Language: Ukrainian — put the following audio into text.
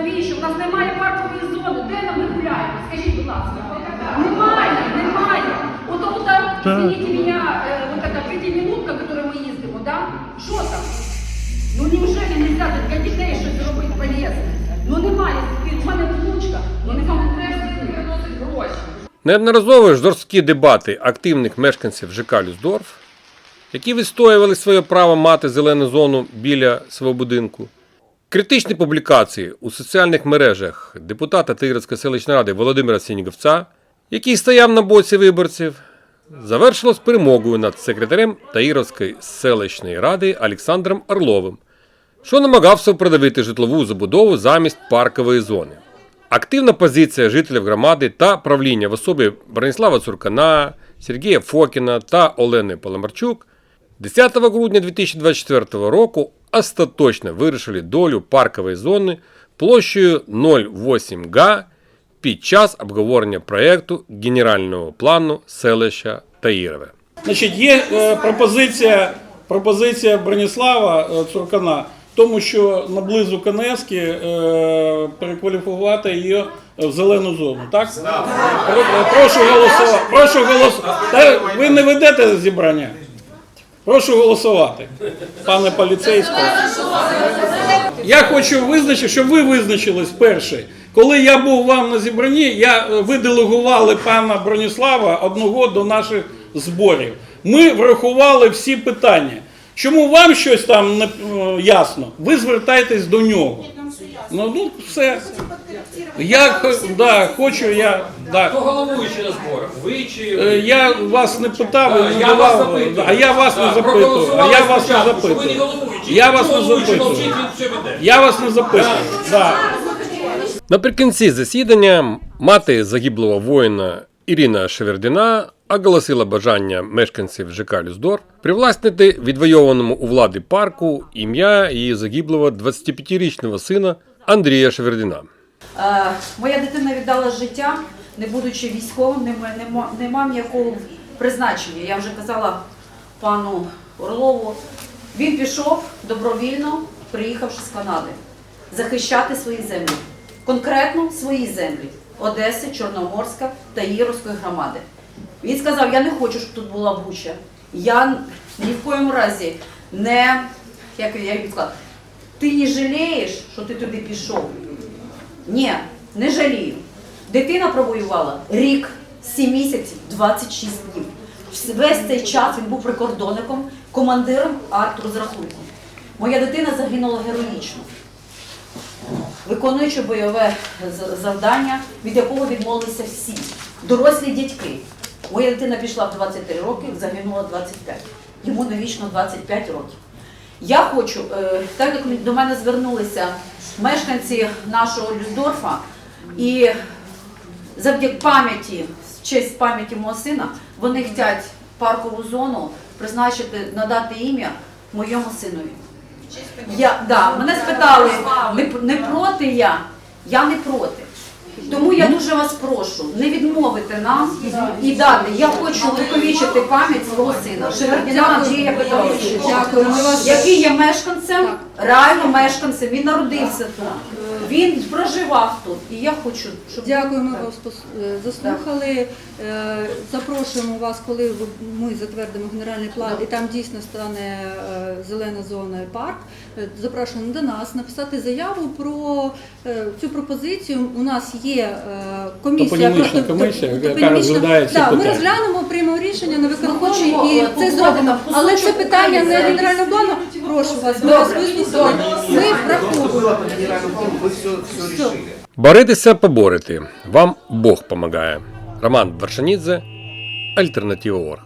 навіщо? У нас немає паркової зони. Де нам ми гуляємо? Скажіть, будь ласка. Немає, немає. От от там, извините меня, е, вот эта п'ятиминутка, которую ми їздимо, да? Що там? Ну неужели нельзя тут для дітей щось зробити полезне? Ну немає. У мене внучка, ну не приносить гроші. Неодноразові жорсткі дебати активних мешканців ЖК Люсдорф, які відстоювали своє право мати зелену зону біля свого будинку. Критичні публікації у соціальних мережах депутата Тигрицької селищної ради Володимира Сініговця, який стояв на боці виборців, завершилось перемогою над секретарем Таїровської селищної ради Олександром Орловим, що намагався продавити житлову забудову замість паркової зони. Активна позиція жителів громади та правління в особі Бронислава Цуркана, Сергія Фокіна та Олени Паламарчук 10 грудня 2024 року остаточно вирішили долю паркової зони площею 0,8 га під час обговорення проєкту генерального плану селища Таїрове. Значить, є е, пропозиція, пропозиція Броніслава е, Цуркана, в тому, що наблизу Каневськи е, перекваліфікувати її в зелену зону. Так? Про- Прошу голосувати. Прошу голосувати. Ви не ведете зібрання? Прошу голосувати, пане поліцейський. Я хочу визначити, щоб ви визначились перший. Коли я був вам на зібранні, я, е, ви делегували пана Броніслава одного до наших зборів. Ми врахували всі питання. Чому вам щось там не е, ясно? Ви звертайтесь до нього. Ну, ну все. Я да, хочу, я. Да. Хто головуючий на зборах? Ви чи Е, Я вас не питав, А, і не я вас давав, запитую. а я вас не Так, запитую. А проголосували я вас не спочатку, що Ви не запитую. головуючий. Я вас не Головуючий запитую. мовчить, він все веде. Я вас не запитую. Да. Наприкінці засідання мати загиблого воїна Ірина Шевердіна оголосила бажання мешканців ЖК Люсдор привласнити відвойованому у влади парку ім'я її загиблого 25-річного сина Андрія Шевердіна. Е, Моя дитина віддала життя, не будучи військовим, не, не, не мав ніякого призначення. Я вже казала пану Орлову. Він пішов добровільно, приїхавши з Канади, захищати свої землі, конкретно свої землі Одеси, Чорноморська та Єровської громади. Він сказав: я не хочу, щоб тут була буча. Я ні в коєму разі не як я сказала, ти не жалієш, що ти туди пішов. Ні, не жалію. Дитина провоювала рік, 7 місяців, 26 днів. Весь цей час він був прикордонником, командиром арт-розрахунку. Моя дитина загинула героїчно, виконуючи бойове завдання, від якого відмовилися всі. Дорослі дядьки. Моя дитина пішла в 23 роки, загинула 25. Йому навічно 25 років. Я хочу, е, так як до мене звернулися мешканці нашого Люсдорфа, і завдяки пам'яті, в честь пам'яті мого сина, вони хочуть паркову зону призначити, надати ім'я моєму синові. Я, да, мене спитали, не, не проти я, я не проти. Тому я дуже вас прошу, не відмовити нам і дати. Я хочу увіковічити пам'ять свого сина, Шевердіна Андрія Петровича, який є мешканцем, реально мешканцем, він народився тут, він проживав тут. І я хочу, щоб Дякуємо вас, е, заслухали. Е, Запрошуємо вас, коли ми затвердимо генеральний план, і там дійсно стане е, зелена зона і парк. Запрошуємо до нас написати заяву про цю пропозицію. У нас є е, комісія Топонімічна про- комісія, яка розглядає ці Да, Ми питання. розглянемо, приймемо рішення на хочемо, виконкомі і е, це зробимо. Але це питання не генерального плану. Прошу вас, ми вас вислухали. Ми враховуємо. Боритися поборити. Вам Бог помагає. Роман Варшанідзе, Альтернатива Орг.